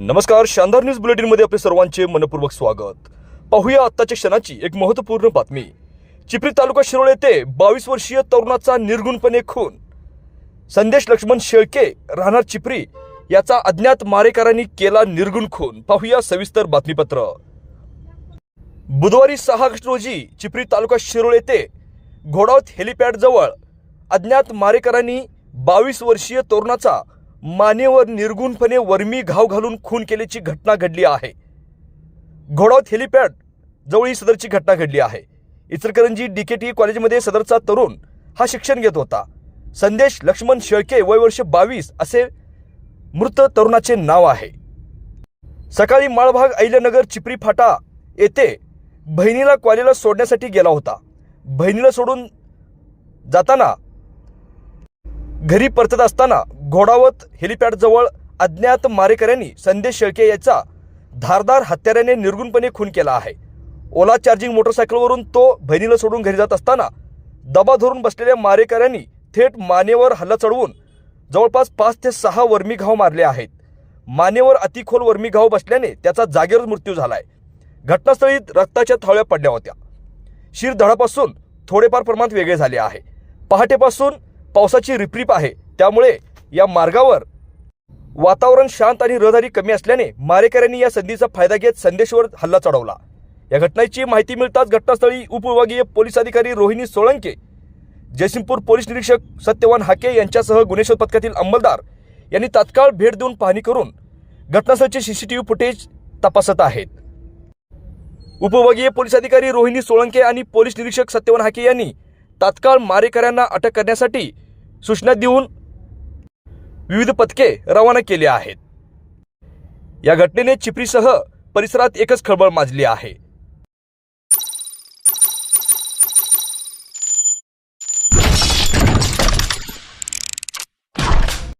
नमस्कार शानदार न्यूज बुलेटिनमध्ये आपले सर्वांचे मनपूर्वक स्वागत. पाहूया आत्ताच्या क्षणाची एक महत्त्वपूर्ण बातमी. चिपरी तालुका शिरोळ येथे बावीस वर्षीय तरुणाचा निर्गुणपणे खून. संदेश लक्ष्मण शेळके राहणार चिपरी याचा अज्ञात मारेकरांनी केला निर्गुण खून. पाहूया सविस्तर बातमीपत्र. बुधवारी सहा ऑगस्ट रोजी चिपरी तालुका शिरोळ येथे घोडावत हेलिपॅड जवळ अज्ञात मारेकरांनी बावीस वर्षीय तरुणाचा मानेवर निर्गुणपणे वर्मी घाव घालून खून केल्याची घटना घडली आहे. घोडावत हेलिपॅड जवळ ही सदरची घटना घडली आहे. इचलकरंजी टी कॉलेजमध्ये सदरचा तरुण हा शिक्षण घेत होता. संदेश लक्ष्मण शेळके वय वर्ष बावीस असे मृत तरुणाचे नाव आहे. सकाळी माळभाग अहिल्यानगर चिपरी फाटा येथे बहिणीला कॉलेजला सोडण्यासाठी गेला होता. बहिणीला सोडून जाताना घरी परतत असताना घोडावत हेलिपॅडजवळ अज्ञात मारेकऱ्यांनी संदेश शेळके याचा धारदार हत्याराने निर्गुणपणे खून केला आहे. ओला चार्जिंग मोटरसायकलवरून तो बहिणीला सोडून घरी जात असताना दबा धरून बसलेल्या मारेकऱ्यांनी थेट मानेवर हल्ला चढवून जवळपास पाच ते सहा वर्मी घाव मारले आहेत. मानेवर अतिखोल वर्मी घाव बसल्याने त्याचा जागेवर मृत्यू झालाय. घटनास्थळी रक्ताच्या थावळ्या पडल्या होत्या. शिर धडापासून थोडेफार प्रमाणात वेगळे झाले आहे. पहाटेपासून पावसाची रिपरिप आहे. त्यामुळे या मार्गावर. वातावरण शांत आणि रहदारी कमी असल्याने मारेकऱ्यांनी या संधीचा फायदा घेत संदेशवर हल्ला चढवला. या घटनेची माहिती मिळताच घटनास्थळी उपविभागीय पोलीस अधिकारी रोहिणी सोळंके जयसिंगपूर पोलीस निरीक्षक सत्यवान हाके यांच्यासह गुन्हे शोध पथकातील अंमलदार यांनी तात्काळ भेट देऊन पाहणी करून घटनास्थळचे सीसीटीव्ही फुटेज तपासत आहेत. उपविभागीय पोलीस अधिकारी रोहिणी सोळंके आणि पोलीस निरीक्षक सत्यवान हाके यांनी तात्काळ मारेकऱ्यांना अटक करण्यासाठी सूचना देऊन विविध पथके रवाना केली आहेत. या घटनेने चिपरीसह परिसरात एकच खळबळ माजली आहे.